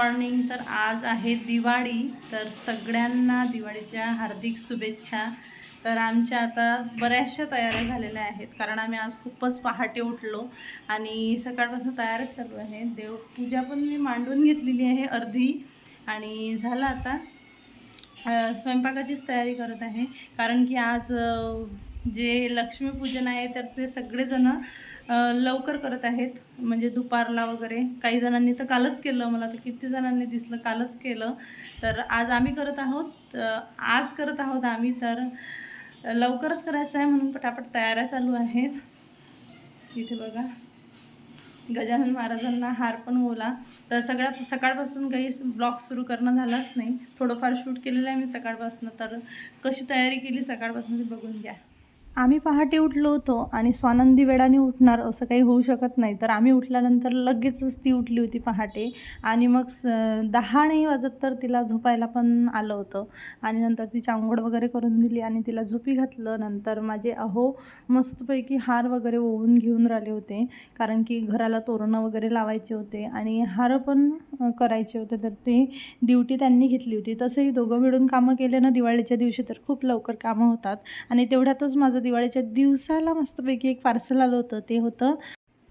Morning तर आज आहे दिवाळी. तर सगळ्यांना दिवाळीच्या हार्दिक शुभेच्छा. तर आमच्या आता बऱ्याचशा तयाऱ्या झालेल्या आहेत कारण आम्ही आज खूपच पहाटे उठलो आणि सकाळपासून तयारच चालू आहे. देवपूजा पण मी मांडून घेतलेली आहे अर्धी आणि झालं आता. स्वयंपाकाचीच तयारी करत आहे कारण की आज जे लक्ष्मीपूजन आहे तर ते सगळेजण लवकर करत आहेत. म्हणजे दुपारला वगैरे. काही जणांनी तर कालच केलं. मला तर किती जणांनी दिसलं कालच केलं. तर आज आम्ही करत आहोत. आज करत आहोत आम्ही तर लवकरच करायचं आहे म्हणून पटापट तयाऱ्या चालू आहेत. इथे बघा. गजानन महाराजांना हार पण ओला. तर सगळ्या सकाळपासून काही ब्लॉग सुरू करणं झालाच नाही. थोडंफार शूट केलेलं आहे मी सकाळपासून. तर कशी तयारी केली सकाळपासून ते बघून घ्या. आम्ही पहाटे उठलो होतो आणि स्वानंदी वेळाने उठणार असं काही होऊ शकत नाही. तर आम्ही उठल्यानंतर लगेचच ती उठली होती पहाटे आणि मग स दहा नाही वाजत तर तिला झोपायला पण आलं होतं. आणि नंतर तिची आंघोळ वगैरे करून दिली आणि तिला झोपी घातलं. नंतर माझे अहो मस्तपैकी हार वगैरे ओवून घेऊन राहिले होते. कारण की घराला तोरणं वगैरे लावायचे होते आणि हार पण करायचे होते. तर ते ड्युटी त्यांनी घेतली होती. तसंही दोघं मिळून कामं केले ना दिवाळीच्या दिवशी तर खूप लवकर कामं होतात. आणि तेवढ्यातच माझं दिवाळीच्या दिवसाला मस्तपैकी एक पार्सल आलं होतं. ते होतं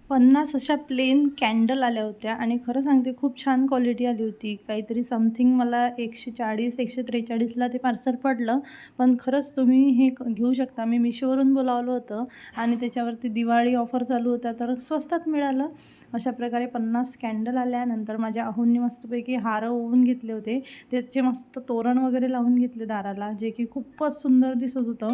पन्नास अशा प्लेन कॅन्डल आल्या होत्या. आणि खरं सांगते खूप छान क्वालिटी आली होती. काहीतरी समथिंग मला एकशे चाळीस एकशे त्रेचाळीसला ते पार्सल पडलं. पण खरंच तुम्ही हे क- घेऊ शकता. मी मिशोवरून बोलावलं होतं आणि त्याच्यावरती दिवाळी ऑफर चालू होत्या तर स्वस्तात मिळालं. अशा प्रकारे पन्नास कॅन्डल आल्यानंतर माझ्या अहोंनी मस्तपैकी हार ओवून घेतले होते. त्याचे मस्त तोरण वगैरे लावून घेतले दाराला जे की खूपच सुंदर दिसत होतं.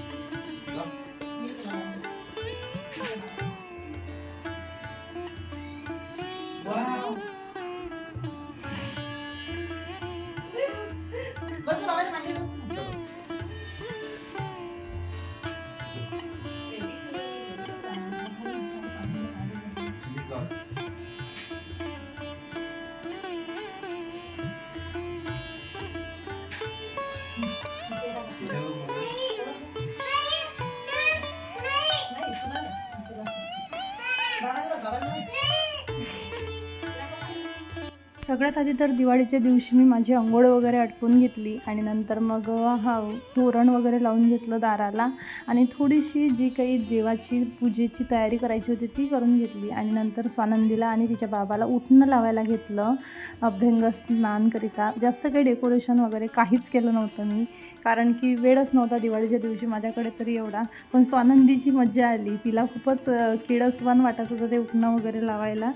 सगळ्यात आधी तर दिवाळीच्या दिवशी मी माझी अंघोळ वगैरे आटपून घेतली आणि नंतर मग हा तोरण वगैरे लावून घेतलं दाराला. आणि थोडीशी जी काही देवाची पूजेची तयारी करायची होती ती करून घेतली. आणि नंतर स्वानंदीला आणि तिच्या बाबाला उठणं लावायला घेतलं. अभ्यंग स्नानकरिता जास्त काही डेकोरेशन वगैरे काहीच केलं नव्हतं मी. कारण की वेळच नव्हता दिवाळीच्या दिवशी माझ्याकडे तरी एवढा. पण स्वानंदीची मज्जा आली. तिला खूपच अ, किळसवान वाटत होतं ते उठणं वगैरे लावायला.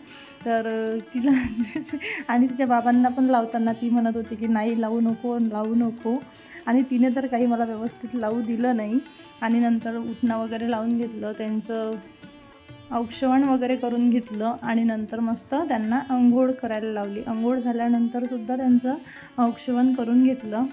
तर तिला आणि तिच्या बाबांना पण लावताना ती म्हणत होती की नाही लावू नको लावू नको. आणि तिने तर काही मला व्यवस्थित लावू दिलं नाही. आणि नंतर उठणं वगैरे लावून घेतलं त्यांचं औक्षवण वगैरे करून घेतलं आणि नंतर मस्त त्यांना अंघोळ करायला लावली. अंघोळ झाल्यानंतरसुद्धा त्यांचं औक्षवण करून घेतलं.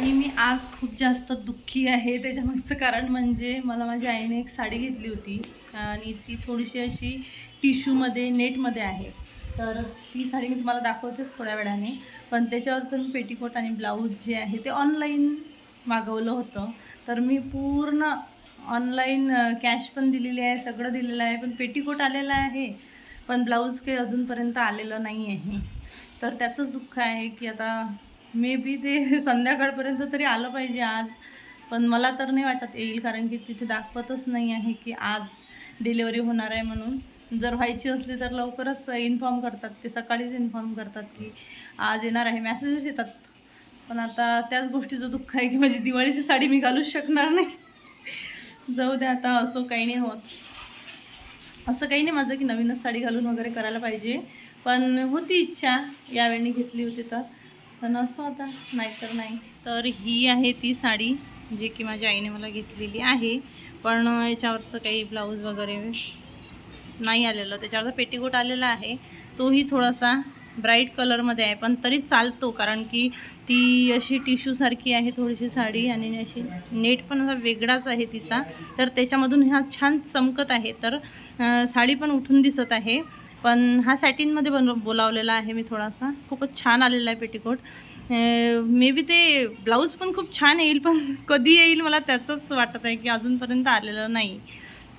आणि मी आज खूप जास्त दुःखी आहे. त्याच्यामागचं कारण म्हणजे मला माझ्या आईने एक साडी घेतली होती. आणि ती थोडीशी अशी टिश्यूमध्ये नेटमध्ये आहे. तर ती साडी मी तुम्हाला दाखवतेच थोड्या वेळाने. पण त्याच्यावरचं मी पेटीकोट आणि ब्लाऊज जे आहे ते ऑनलाईन मागवलं होतं. तर मी पूर्ण ऑनलाईन कॅश पण दिलेली आहे सगळं दिलेलं आहे. पण पेटीकोट आलेलं आहे. पण ब्लाऊज काही अजूनपर्यंत आलेलं नाही आहे तर त्याचंच दुःख आहे की आता मे बी ते संध्याकाळपर्यंत तरी आलं पाहिजे आज. पण मला तर नाही वाटत येईल कारण की तिथे दाखवतच नाही आहे की आज डिलेवरी होणार आहे म्हणून. जर व्हायची असली तर लवकरच इन्फॉर्म करतात ते सकाळीच इन्फॉर्म करतात की आज येणार आहे मेसेजेस येतात. पण आता त्याच गोष्टीचं दुःख आहे की माझी दिवाळीची साडी मी घालूच शकणार नाही. जाऊ द्या आता असो काही नाही होत. असं काही नाही माझं की नवीनच साडी घालून वगैरे करायला पाहिजे. पण होती इच्छा यावेळी घेतली होती तर. पण असं आता नाहीतर नाही. तर ही आहे ती साडी जी की माझ्या आईने मला घेतलेली आहे. पण याच्यावरचं काही ब्लाऊज वगैरे नाही आलेलं. त्याच्यावरचा पेटीकोट आलेला आहे. तोही थोडासा ब्राईट कलरमध्ये आहे पण तरी चालतो. कारण की ती अशी टिश्यूसारखी आहे थोडीशी साडी आणि अशी नेट पण असा वेगळाच आहे तिचा. तर त्याच्यामधून ह्या छान चमकत आहे. तर साडी पण उठून दिसत आहे. पण हा सॅटिनमध्ये बन बोलावलेला आहे मी थोडासा. खूपच छान आलेला आहे पेटीकोट. मे बी ते ब्लाऊज पण खूप छान येईल पण कधी येईल मला त्याचंच वाटत आहे की अजूनपर्यंत आलेलं नाही.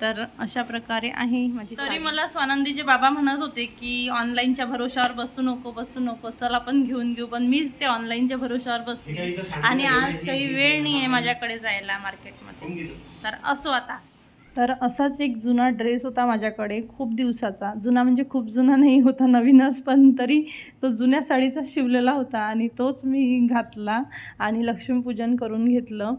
तर अशा प्रकारे आहे माझी तरी मला स्वानंदीचे बाबा म्हणत होते की ऑनलाईनच्या भरोशावर बसू नको बसू नको. चल आपण घेऊन घेऊ पण मीच ते ऑनलाईनच्या भरोशावर बसते. आणि आज काही वेळ नाही आहे. माझ्याकडे जायला मार्केटमध्ये तर असो आता. तर असाच एक जुना ड्रेस होता माझ्याकडे खूप दिवसाचा. जुना म्हणजे खूप जुना नाही होता नवीनच पण तरी तो जुन्या साडीचा शिवलेला होता आणि तोच मी घातला आणि लक्ष्मीपूजन करून घेतलं.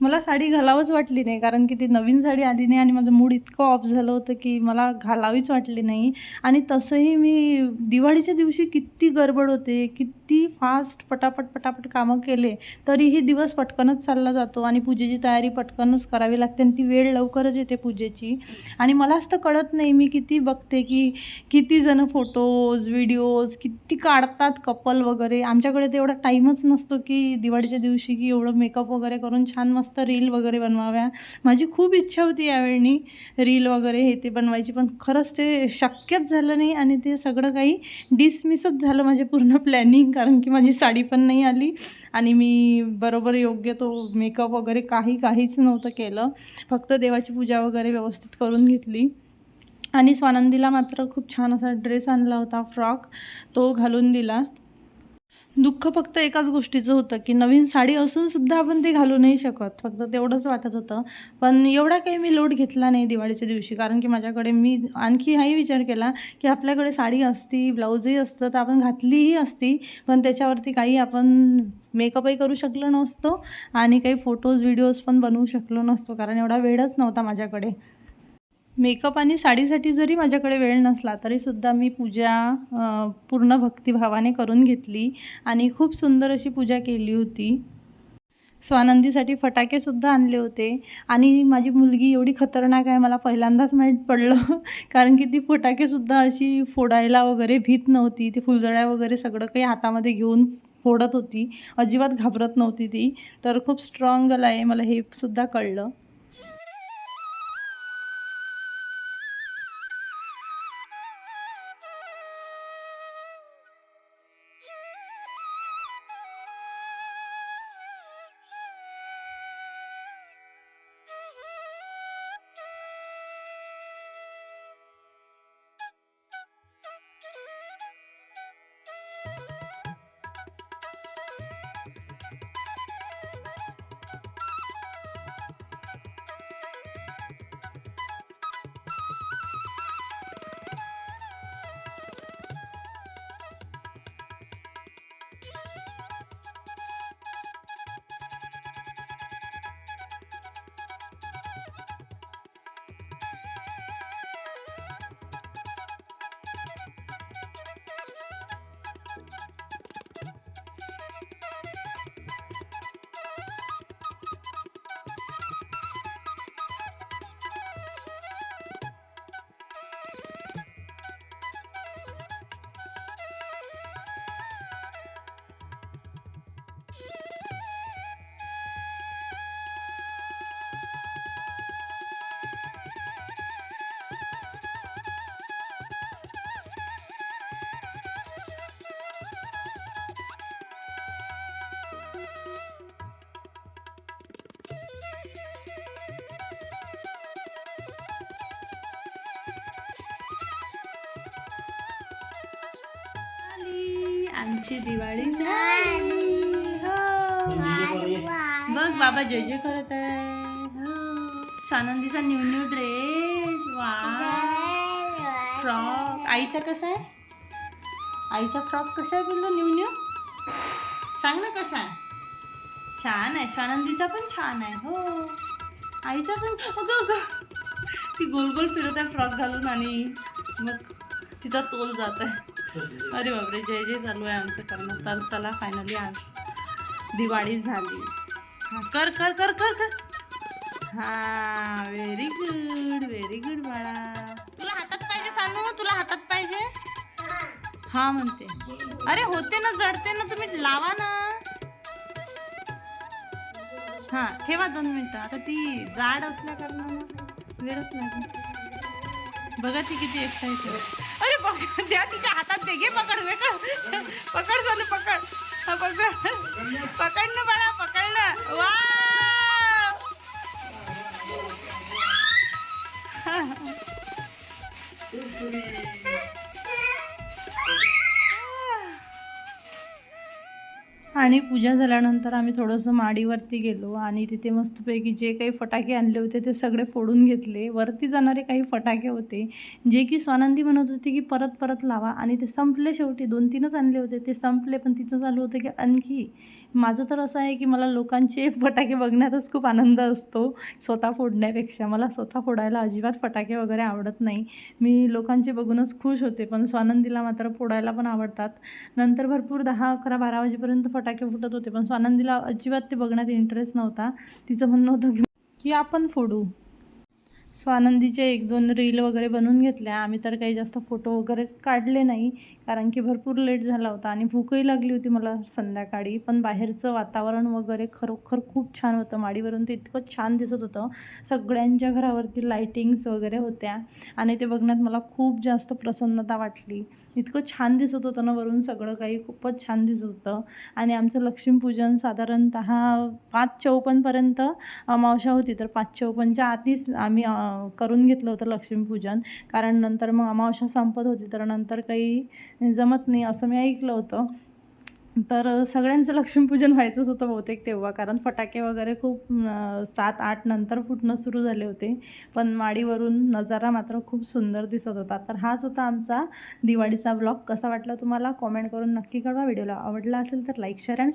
मला साडी घालावंच वाटली नाही कारण की ती नवीन साडी आली नाही आणि माझं मूड इतकं ऑफ झालं होतं की मला घालावीच वाटली नाही. आणि तसंही मी दिवाळीच्या दिवशी किती गडबड होते किती फास्ट पटापट पटापट कामं केले तरीही दिवस पटकनच चालला जातो आणि पूजेची तयारी पटकनच करावी लागते आणि ती वेळ लवकरच येते पूजेची. आणि मलाच तर कळत नाही मी किती बघते की किती जण फोटोज व्हिडिओज किती काढतात कपल वगैरे. आमच्याकडे तेवढा टाईमच नसतो की दिवाळीच्या दिवशी की एवढं मेकअप वगैरे करून छान मस्त मस्त रील वगैरे बनवाव्या. माझी खूप इच्छा होती यावेळी रील वगैरे हे ते बनवायची पण खरंच ते शक्यच झालं नाही आणि ते सगळं काही डिसमिसच झालं माझे पूर्ण प्लॅनिंग कारण की माझी साडी पण नाही आली आणि मी बरोबर योग्य तो मेकअप वगैरे काही काहीच नव्हतं केलं. फक्त देवाची पूजा वगैरे व्यवस्थित करून घेतली. आणि स्वानंदीला मात्र खूप छान असा ड्रेस आणला होता फ्रॉक तो घालून दिला. दुःख फक्त एकाच गोष्टीचं होतं की नवीन साडी असून सुद्धा आपण ते घालू नाही शकत. फक्त तेवढंच वाटत होतं. पण एवढा काही मी लोड घेतला नाही दिवाळीच्या दिवशी कारण की माझ्याकडे मी आणखी हाही विचार केला की आपल्याकडे साडी असती ब्लाऊजही असतं तर आपण घातलीही असती पण त्याच्यावरती काही आपण मेकअपही करू शकलो नसतो आणि काही फोटोज व्हिडिओज पण बनवू शकलो नसतो कारण एवढा वेळच नव्हता माझ्याकडे. मेकअप आणि साडीसाठी जरी माझ्याकडे वेळ नसला तरीसुद्धा मी पूजा पूर्ण भक्तिभावाने करून घेतली आणि खूप सुंदर अशी पूजा केली होती. स्वानंदीसाठी फटाकेसुद्धा आणले होते. आणि माझी मुलगी एवढी खतरनाक आहे मला पहिल्यांदाच माहीत पडलं. कारण की ती फटाकेसुद्धा अशी फोडायला वगैरे भीत नव्हती. ती फुलझड्या वगैरे सगळं काही हातामध्ये घेऊन फोडत होती. अजिबात घाबरत नव्हती ती. तर खूप स्ट्रॉंग आहे मला हे सुद्धा कळलं. 何? आमची दिवाळी झाली. हो. बघ बाबा जय जय करत आहे. हो. स्वानंदीचा न्यू न्यू ड्रेस. वा फ्रॉक. आईचा कसा आहे? आईचा फ्रॉक कसा आहे बोललो न्यू न्यू? सांग ना कसा आहे? छान आहे. स्वानंदीचा पण छान आहे. हो. आईचा पण अगं अगं. ती गोल गोल फिरत आहे फ्रॉक घालून आणि मग तिचा तोल जात आहे. अरे बापरे जय जय चालू आहे आमचं करणं तर चला फायनली आज दिवाळी झाली. कर कर कर कर कर. हा व्हेरी गुड व्हेरी गुड बाळा. तुला हातात पाहिजे सानू? तुला हातात पाहिजे? हा म्हणते. अरे होते ना जडते ना तुम्ही लावा ना. हा ठेवा दोन मिनटं. आता ती जाड असल्या कारणानं वेळच लागेल बघा ती किती एक्साइटेड अरे पकड द्या तिच्या हातात दे घे पकड पकड पकड झालं पकड. पकड. पकड ना बाळा पकड ना. वा आणि पूजा झाल्यानंतर आम्ही थोडंसं माडीवरती गेलो आणि तिथे मस्तपैकी जे काही फटाके आणले होते ते सगळे फोडून घेतले. वरती जाणारे काही फटाके होते जे की स्वानंदी म्हणत होती की परत परत लावा आणि ते संपले शेवटी. दोन तीनच आणले होते. ते संपले पण तिचं चालू होतं की आणखी माझं तर असं आहे की मला लोकांचे फटाके बघण्यातच खूप आनंद असतो. स्वतः फोडण्यापेक्षा. मला स्वतः फोडायला अजिबात फटाके वगैरे आवडत नाही. मी लोकांचे बघूनच खुश होते पण स्वानंदीला मात्र फोडायला पण आवडतात. नंतर भरपूर दहा अकरा बारा वाजेपर्यंत फटाके फुटत होते पण स्वानंदीला अजिबात ते बघण्यात इंटरेस्ट नव्हता. तिचं म्हणणं होतं की की आपण फोडू. स्वानंदीचे एक दोन रील वगैरे बनवून घेतल्या. आम्ही तर काही जास्त फोटो वगैरेच काढले नाही कारण की भरपूर लेट झाला होता आणि भूकही लागली होती मला संध्याकाळी. पण बाहेरचं वातावरण वगैरे खरोखर खूप छान होतं. माडीवरून ते इतकं छान दिसत होतं. सगळ्यांच्या घरावरती लाईटिंग्स वगैरे होत्या आणि ते बघण्यात मला खूप जास्त प्रसन्नता वाटली. इतकं छान दिसत होतं ना वरून सगळं काही खूपच छान दिसत होतं. आणि आमचं लक्ष्मीपूजन साधारणतः पाच चौपनपर्यंत अमावशा होती. तर पाच चौपनच्या आधीच आम्ही करून घेतलं होतं लक्ष्मीपूजन. कारण नंतर मग अमावस्या संपत होती तर नंतर काही जमत नाही असं मी ऐकलं होतं. तर सगळ्यांचं लक्ष्मीपूजन व्हायचंच होतं बहुतेक तेव्हा कारण फटाके वगैरे खूप सात आठ नंतर फुटणं सुरू झाले होते. पण माडीवरून नजारा मात्र खूप सुंदर दिसत होता. तर हाच होता आमचा दिवाळीचा ब्लॉग. कसा वाटला तुम्हाला? कॉमेंट करून नक्की कळवा. व्हिडिओला आवडला असेल तर लाईक शेअर अँड